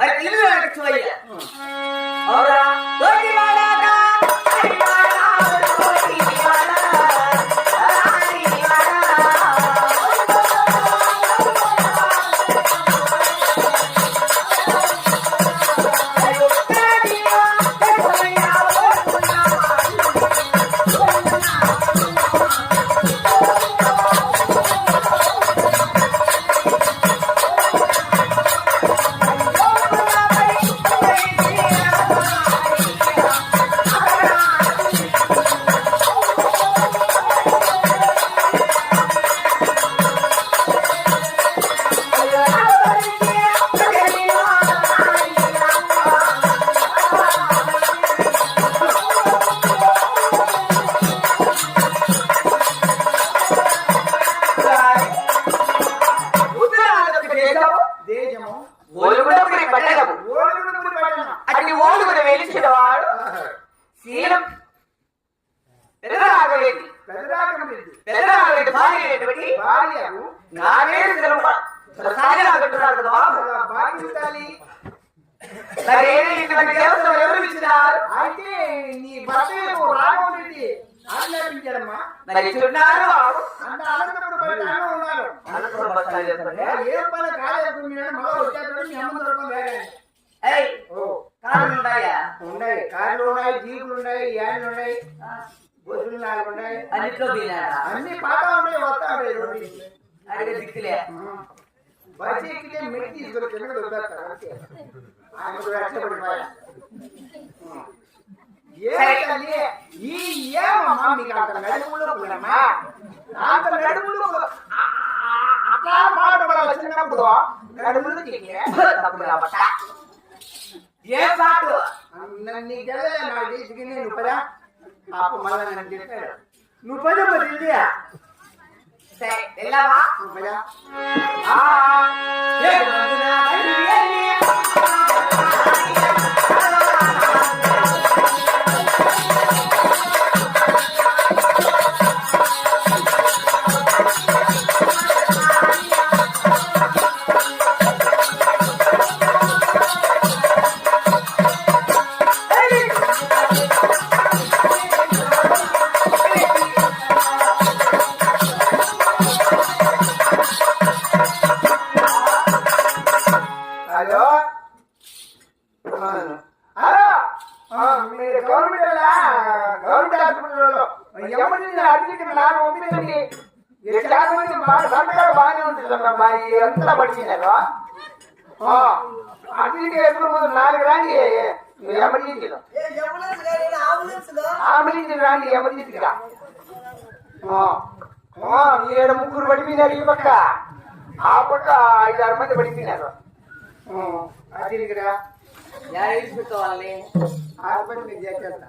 మరి తెలుగు అడగచ్చు అయ్యా అవురా శీలం పెదరాగలేదు పెదరాగమరెడ్డి పెదరాగలేదు భార్య అయినటువంటి భార్యకు నాగేడు శ్రమ సాగరాగట్టున్నారు కదా బాబు. బాధ్యతలి మరి ఏమి ఇటువంటి దేవతలు ఎవరు ఇచ్చినారు అయితే నీ భర్తకు రాఘవరెడ్డి ఆజ్ఞాపించాడమ్మా మరి ఇచ్చున్నారు బాబు. అంత అనంతపురం పట్టణంలో ఉన్నారు అనంతపురం బస్టాండ్ చేస్తానే. ఏ పని కాలేకున్నాడు మళ్ళీ వచ్చేటప్పుడు మీ అమ్మ దొరకడం వేరే ఏయ్, ఓ కాళ్ళు ఉంటాయా ఉన్నాయి కార్లు ఉన్నాయి జీపులు ఉన్నాయి యాన్లు ఉన్నాయి బస్సులు నాలుగు ఉన్నాయి అన్నిట్లో బీనాడా అన్ని పాత ఉన్నాయి వస్తా ఉంటాయి రోడ్డు అడిగే దిక్కులే బస్సు ఎక్కితే మెట్టి తీసుకొని కింద దొరుకుతారు అంతే ఆయన కూడా కష్టపడిపోయా ఏ తల్లి, ఈ ఏమమ్మా మీకు అంత నడుములో పుల్లమ్మా అంత నడుములో ఆ, అట్లా పాడబడాలి చిన్నప్పుడు నడుములు తిరిగి తప్పుడు కాబట్ట ఏ పాటు? నన్ను గెలలే నాకు తీసుకుని నువ్వు పదా అప్పుడు మళ్ళీ నన్ను చెప్పాడు. నువ్వు సరే వెళ్ళావా? నువ్వు పదా ఈ చాలా మంది బాగా సంతకాలు బాగానే ఉంటుంది మా ఎంత పడిచినారు. అడిగితే ఎప్పుడు ముందు నాలుగు రాండి ఎమర్జెన్సీలో అంబులెన్స్ రాండి ఎమర్జెన్సీగా ఏడు ముగ్గురు పడిపోయినారు ఈ పక్క. ఆ పక్క ఐదు ఆరు మంది పడిపోయినారు. అది హాస్పిటల్ మీకు చేసేస్తా.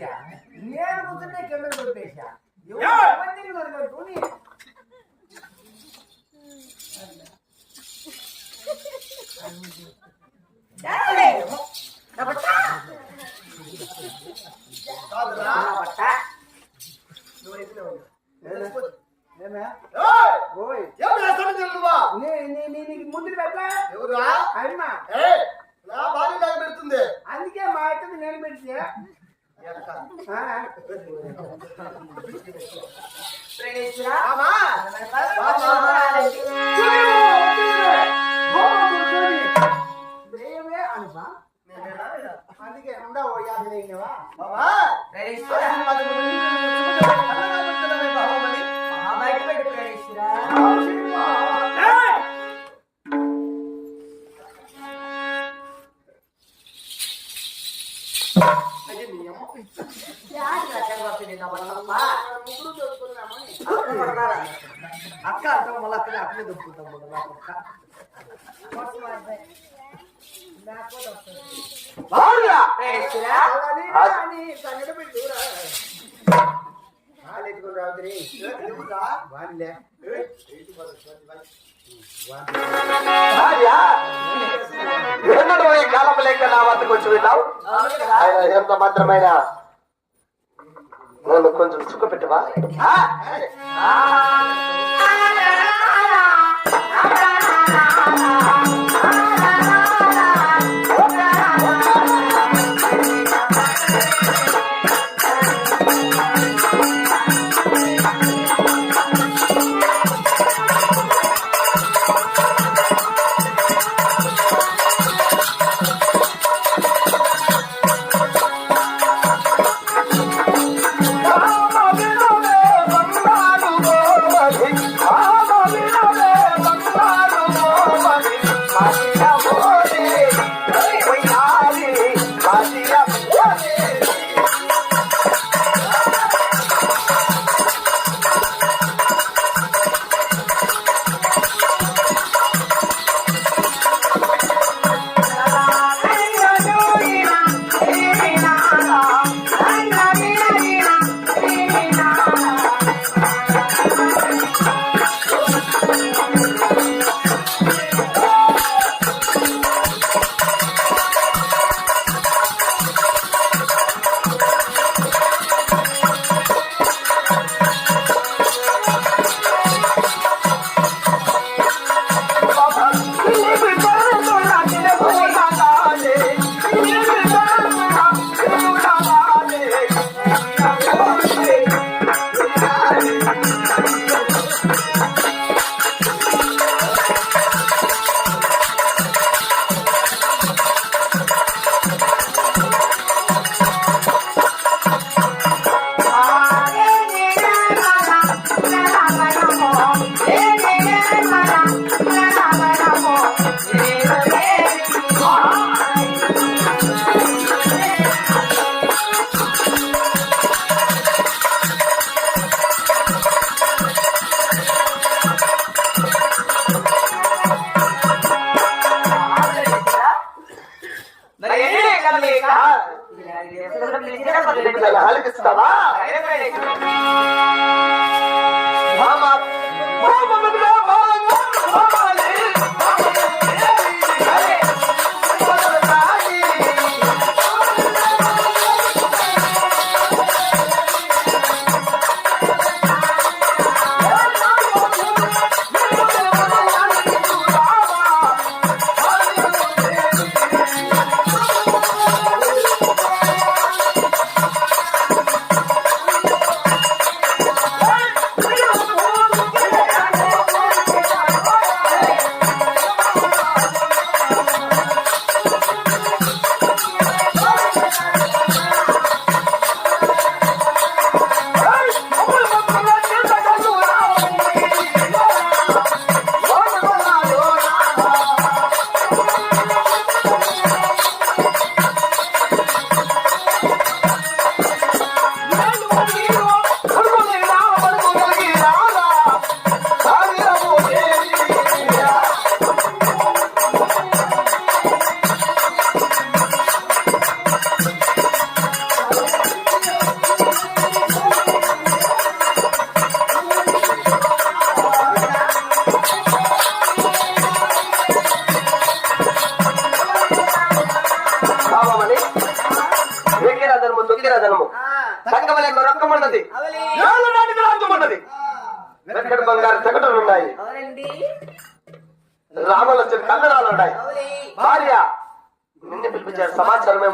ಪೇಶ್ಯಾ ನೇರ ಕೂತನ್ನೇ ಕೆಮ್ಮೆಗಳು ಪೇಶ್ಯಾ ಬಂದಿರಿ ஆமா అందుకే ఉండవు యాభై బాబా అట్లే దొప్పుతాం ఎన్నడు పోయే కాలం లేక నా వద్దకు వచ్చి వెళ్ళావు ఆయన ఎంత మాత్రమైన వాళ్ళు కొంచెం చుక్క పెట్టవా la la la la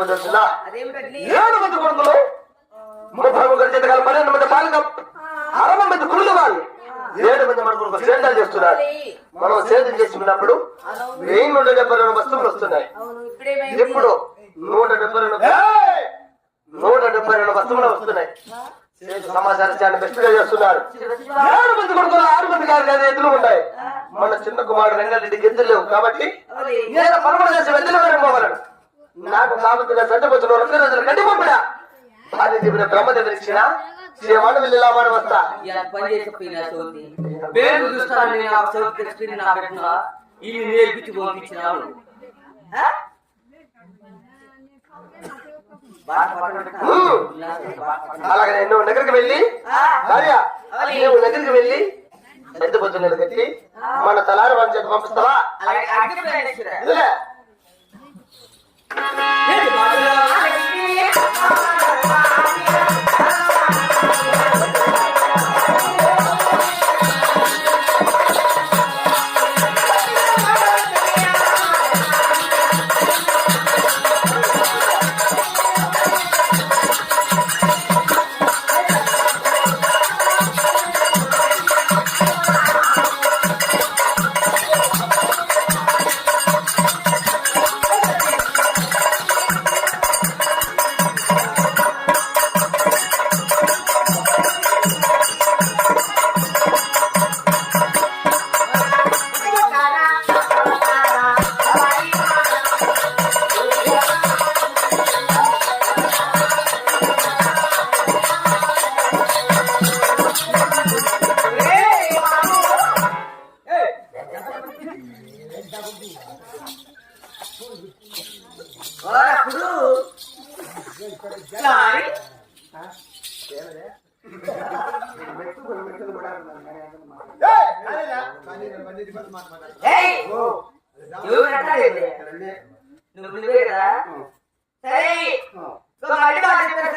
ఏమో అదేమిటండి ఏడు మంది కొడుకులు? ముప్పై ముగ్గురు చేతకాలు పన్నెండు మంది పాలక. అరవై మంది కుళ్ళు వాళ్ళు. ఏడు మంది మన కొడుకు సేద్యాలు చేస్తున్నారు. మనం సేద్యం చేసుకున్నప్పుడు వెయ్యి నూట డెబ్బై రెండు వస్తువులు వస్తున్నాయి. ఇప్పుడు నూట డెబ్బై రెండు నూట డెబ్బై రెండు వస్తువులు వస్తున్నాయి. సమాచారం చాలా బెస్ట్గా చేస్తున్నారు ఏడు మంది కొడుకులు ఆరు మంది కాదు కానీ ఎద్దులు ఉంటాయి మన చిన్న కుమారుడు రంగారెడ్డికి ఎద్దులు లేవు కాబట్టి పరమణ చేసి వెళ్తున్న వారిని పోగలను నాకు కావలసిన సంతపచ్చిన ఒక్క రోజులు గడ్డి పంపినా భార్య చెప్పిన బ్రహ్మదేవుని ఇచ్చిన? శ్రీవాడు వెళ్ళి లాభాన్ని వస్తా. పేరు చూస్తాను నేను ఆ చదువు తెచ్చుకుని నా పెట్టిన ఇవి నేర్పించి పట్టుకుంటా. అలాగే నేను దగ్గరికి వెళ్ళి భార్య. నువ్వు దగ్గరికి వెళ్ళి ఎద్దు పొద్దున్నది కట్టి మన తలారి వాళ్ళ చేత పంపిస్తావా? అలాగే అగ్గి ప్రయాణించురా. ఇదిలే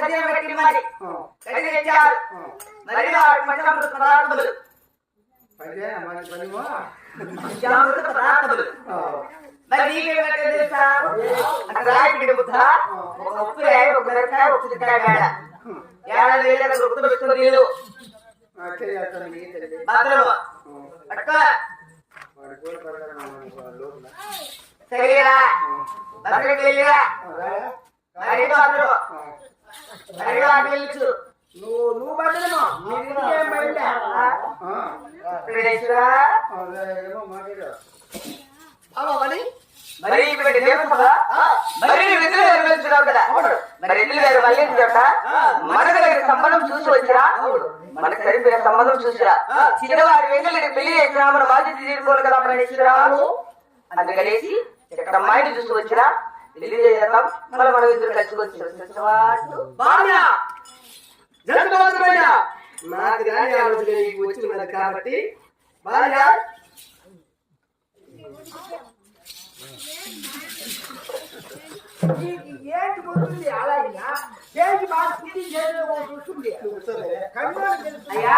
మా దగ్గర సత్యం పెట్టి మరి. కడిగి తెచ్చారు. మళ్ళీ మా పంచామృత పదార్థములు. పంచామృత పదార్థములు. మరి నీకేం కట్టే తెలుసా అక్కడ రాయిపిడి ముద్ద ఒక ఉప్పు రాయి ఒక మిరపకాయ ఒక చిత్తకాయ మేడ ఏడాది వేల గుర్తు పెట్టుకుని నీళ్ళు. భద్రము. పట్టుకో. సరేరా భద్రకి వెళ్ళిరా. మరి భద్రము మరి నువ్వు మాట్లాడు. మరి? ఇప్పుడు దేవుడు కదా మరి కదా మరి ఇల్లు గారు చూడ మనకు దగ్గర సంబంధం చూసి వచ్చిరా? మనకు సరిపోయిన సంబంధం చూసిరా? చిన్నవారి వెంగళకి పెళ్ళి చేసినా మన బాధ్యత తీసుకోవాలి కదా ప్రణేశ్వరా అందుకనేసి ఇక్కడ అమ్మాయిని చూసి వచ్చిరా? చేద్దాం మళ్ళీ మనం ఇద్దరు కలిసి వచ్చి బాగా నాకు రాని ఆలోచన నీకు వచ్చి ఉన్నది కాబట్టి బాగా ఏంటి గుర్తుంది? అలాగే ఏంటి చూస్తుంది. అయ్యా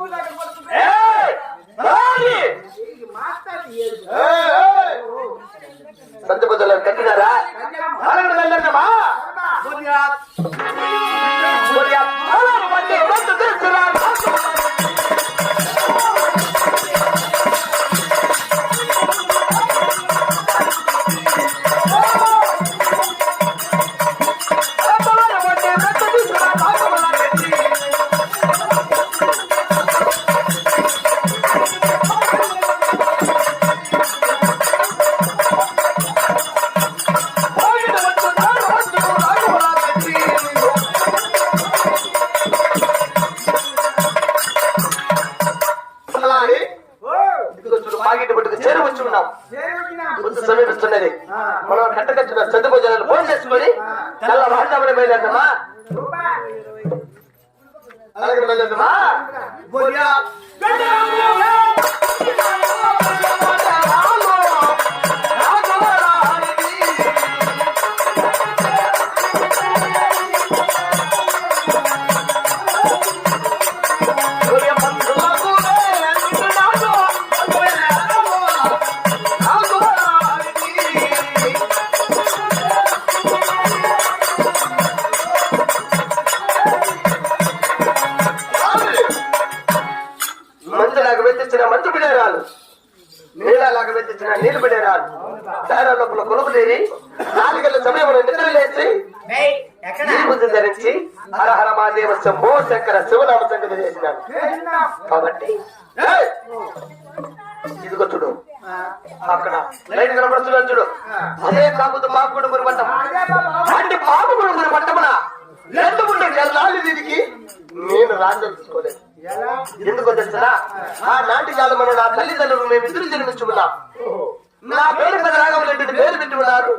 Goliath తీరి నాలుగేళ్ళ సమయంలో నిద్ర లేచి ఈ బుద్ధి ధరించి హర హర మహాదేవ శంభో శంకర శివనామ సంగతి చేసినాడు. కాబట్టి! ఇదిగో చూడు అక్కడ లైట్ కనపడుతున్నాడు చూడు అదే కాకపోతే మాకు కూడా మరి పట్టం అదే బాబా. అంటే మాకు కూడా మరి పట్టమన రెండు ఉండే కళ్ళాలి దీనికి నేను రాజ్యం తీసుకోలేదు? ఎందుకో తెలుసా ఆ నాటి కాలంలో నా తల్లిదండ్రులు మేము ఇద్దరు జన్మించుకున్నాం నా పేరు మీద రాఘవరెడ్డి పేరు పెట్టి ఉన్నారు.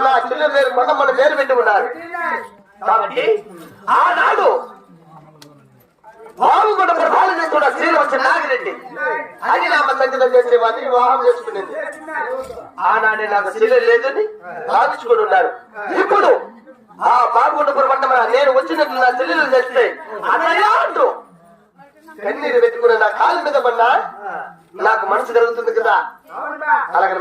నా చిన్న పేరు కొండమ్మని పేరు పెట్టి ఉన్నారు. కాబట్టి ఆనాడు బాబు కూడా ప్రభావం చేసుకున్న శ్రీలు వచ్చిన నాగిరెడ్డి. అది నా సంగీతం చేసేవాడిని వివాహం చేసుకునేది. ఆనాడే నాకు చెల్లెలు లేదని భావించుకుని ఉన్నారు. ఇప్పుడు ఆ బాగుండ పొరపడ్డ నేను వచ్చినట్లు నా చెల్లెలు చేస్తే అన్నయ్య అంటూ కన్నీరు పెట్టుకున్న నా కాలు మీద పడినా నాకు మనసు కలుగుతుంది కదా అవును బా. అలాగని